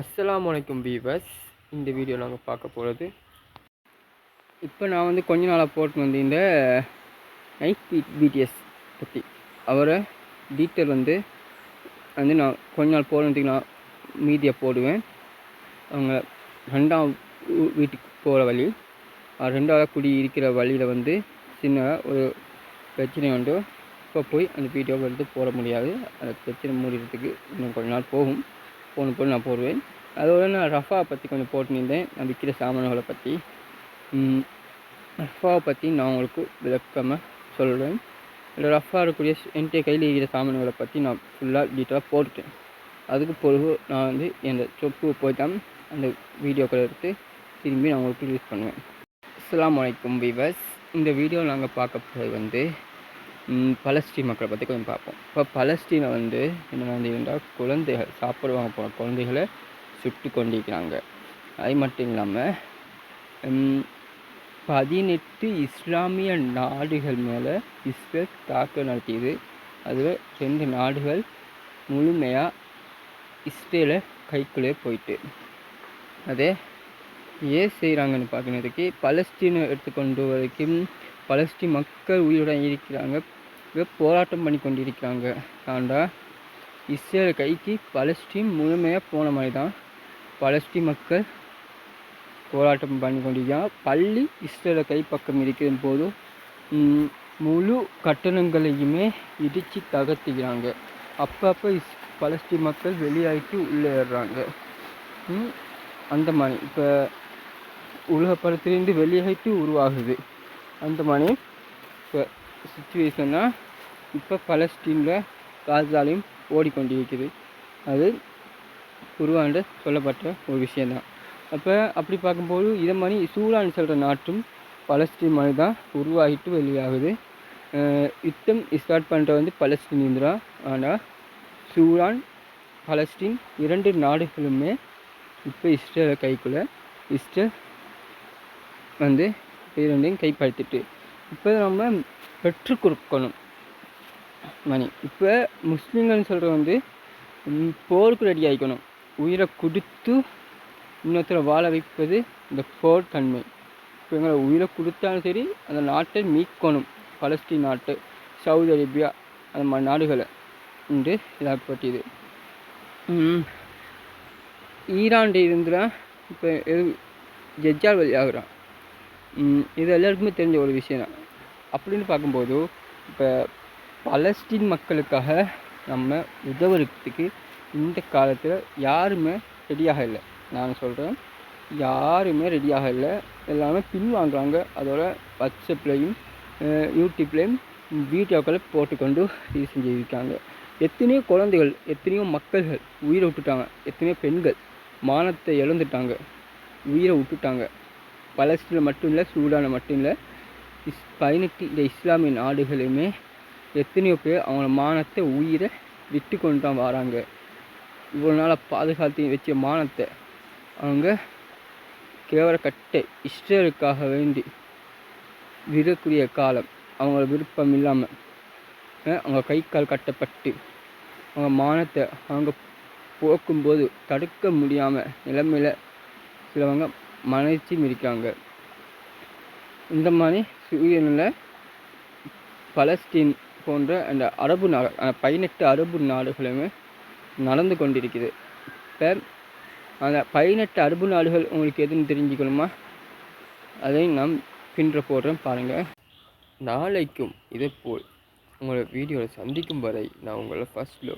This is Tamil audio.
அஸ்லாம் வலைக்கும் பீவர்ஸ் இந்த வீடியோ நாங்கள் பார்க்க போகிறது இப்போ நான் வந்து கொஞ்ச நாளாக போட்டு வந்து இந்த நைட் பி பிடிஎஸ் பற்றி அவரை டீட்டெயில் வந்து வந்து நான் கொஞ்ச நாள் போடுறதுக்கு நான் மீதியை போடுவேன். அவங்க ரெண்டாம் வீட்டுக்கு போகிற வழி ரெண்டாவது குடி இருக்கிற வழியில் வந்து சின்ன ஒரு பிரச்சனை உண்டு. இப்போ போய் அந்த வீடியோவை எடுத்து போட முடியாது. அந்த பிரச்சனை முடிகிறதுக்கு இன்னும் கொஞ்ச நாள் போகும். ஒன்று போட்டு நான் போடுவேன். அதோட நான் ரஃபா பற்றி கொஞ்சம் போட்டுருந்தேன். நான் விற்கிற சாமான்களை பற்றி ரஃபாவை பற்றி நான் உங்களுக்கு விளக்கமாக சொல்கிறேன் இல்லை ரஃபாக இருக்கக்கூடிய என்கிட்ட கையில் இருக்கிற சாமான்களை பற்றி நான் ஃபுல்லாக டீட்டெயிலாக போட்டுட்டேன். அதுக்கு பிறகு நான் வந்து என் சொப்பு போய்தான் அந்த வீடியோக்களை எடுத்து திரும்பி நான் உங்களுக்கு யூஸ் பண்ணுவேன். அஸ்லாம் வலைக்கும் வீவர்ஸ் இந்த வீடியோ நாங்கள் பார்க்க போகிறது வந்து பலஸ்டீன் மக்களை பற்றி கொஞ்சம் பார்ப்போம். இப்போ பலஸ்டீனை வந்து என்ன வந்து குழந்தைகள் சாப்பிடுவாங்க போன குழந்தைகளை சுட்டு கொண்டிருக்கிறாங்க. அது மட்டும் இல்லாமல் பதினெட்டு இஸ்லாமிய நாடுகள் மேலே இஸ்ரேல் தாக்குதல் நடத்தியது. அதில் ரெண்டு நாடுகள் முழுமையாக இஸ்ரேலை கைக்குள்ளே போயிட்டு. அதே ஏன் செய்கிறாங்கன்னு பார்க்கறதுக்கு பலஸ்டீனை எடுத்துக்கொண்டு வரைக்கும் பலஸ்டீன் மக்கள் உயிருடன் இருக்கிறாங்க. போராட்டம் பண்ணி கொண்டிருக்கிறாங்க. ஆண்டா இஸ்ரேல் கைக்கு பலஸ்டீன் முழுமையாக போன மாதிரி தான் பலஸ்டீன் மக்கள் போராட்டம் பண்ணி கொண்டிருக்காங்க. பள்ளி இஸ்ரேல கைப்பக்கம் இருக்கிற போதும் முழு கட்டணங்களையுமே இடித்து தகர்த்துக்கிறாங்க. அப்பப்போ இஸ் பலஸ்தீன் மக்கள் வெளியாகிட்டு உள்ளே ஏறுறாங்க. அந்த மாதிரி. இப்போ உலக படத்துலேருந்து வெளியாகிட்டு உருவாகுது. அந்த மாதிரி. இப்போ சுச்சுவேஷன்னால் இப்போ பலஸ்டீனில் காசாலையும் ஓடிக்கொண்டிருக்குது அது உருவாண்ட சொல்லப்பட்ட ஒரு விஷயந்தான் அப்போ அப்படி பார்க்கும்போது இதை மாதிரி சூடான் சொல்கிற நாட்டும் பலஸ்டீன் மாதிரி தான் உருவாகிட்டு வெளியாகுது. யுத்தம் ஸ்டார்ட் பண்ணுற வந்து பலஸ்டீன் தான். ஆனால் சூடான் பலஸ்டீன் இரண்டு நாடுகளுமே இப்போ இஸ்ரேலை கைக்குள்ளே இஸ்ரேல் வந்து இரண்டையும் கைப்படுத்திட்டு இப்போ நம்ம பெற்று கொடுக்கணும். மணி. இப்போ முஸ்லீம்கள்னு சொல்கிற வந்து போருக்கு ரெடி ஆகிக்கணும் உயிரை கொடுத்து இன்னொருத்தரை வாழ வைப்பது இந்த போர் தன்மை. இப்போ எங்களை உயிரை கொடுத்தாலும் சரி அந்த நாட்டை மீட்கணும். பலஸ்தீன் நாட்டு சவுதி அரேபியா அந்த மாதிரி நாடுகளை என்று இதாகப்பட்டது ம், ஈரான் இருந்துலாம் இப்போ எது ஜெஜ்ஜால் வழியாகிறான். இது எல்லாருக்குமே தெரிஞ்ச ஒரு விஷயம் தான். அப்படின்னு பார்க்கும்போது இப்போ பலஸ்டீன் மக்களுக்காக நம்ம உதவுறதுக்கு இந்த காலத்தில் யாருமே ரெடியாக இல்லை. நான் சொல்கிறேன் யாருமே ரெடியாக இல்லை. எல்லாமே பின்வாங்குறாங்க. அதோட வாட்ஸ்அப்லேயும் யூடியூப்லேயும் வீடியோக்களை போட்டுக்கொண்டு இது செஞ்சுருக்காங்க. எத்தனையோ குழந்தைகள் எத்தனையோ மக்கள்கள் உயிரை விட்டுட்டாங்க. எத்தனையோ பெண்கள் மானத்தை இழந்துட்டாங்க. உயிரை விட்டுட்டாங்க. பலஸ்டில் மட்டும் இல்லை சூடானில் மட்டும் இல்லை இஸ் பதினெட்டு இந்த இஸ்லாமிய நாடுகளுமே எத்தனையோ பேர் அவங்கள மானத்தை உயிரை விட்டு கொண்டு தான் வராங்க. இவ்வளோ நாளாக பாதுகாத்து வச்ச மானத்தை அவங்க கேவல கட்டை இஸ்ரேலுக்காக வேண்டி விடக்கூடிய காலம். அவங்க விருப்பம் இல்லாமல் அவங்க கை கால் கட்டப்பட்டு அவங்க மானத்தை அவங்க போக்கும்போது தடுக்க முடியாமல் நிலைமையில் சிலவங்க மனைச்சி இருக்காங்க இந்த மாதிரி சூரியனில் பலஸ்தீன் போன்ற அந்த அரபு நாடு பதினெட்டு அரபு நாடுகளுமே நடந்து கொண்டிருக்குது. இப்போ அந்த பதினெட்டு அரபு நாடுகள் உங்களுக்கு எதுன்னு தெரிஞ்சுக்கணுமா? அதை நாம் பின்ற போடுறேன் பாருங்கள் நாளைக்கும் இதே போல் உங்களை வீடியோவில் சந்திக்கும் வரை நான் உங்களை ஃபஸ்ட் லோ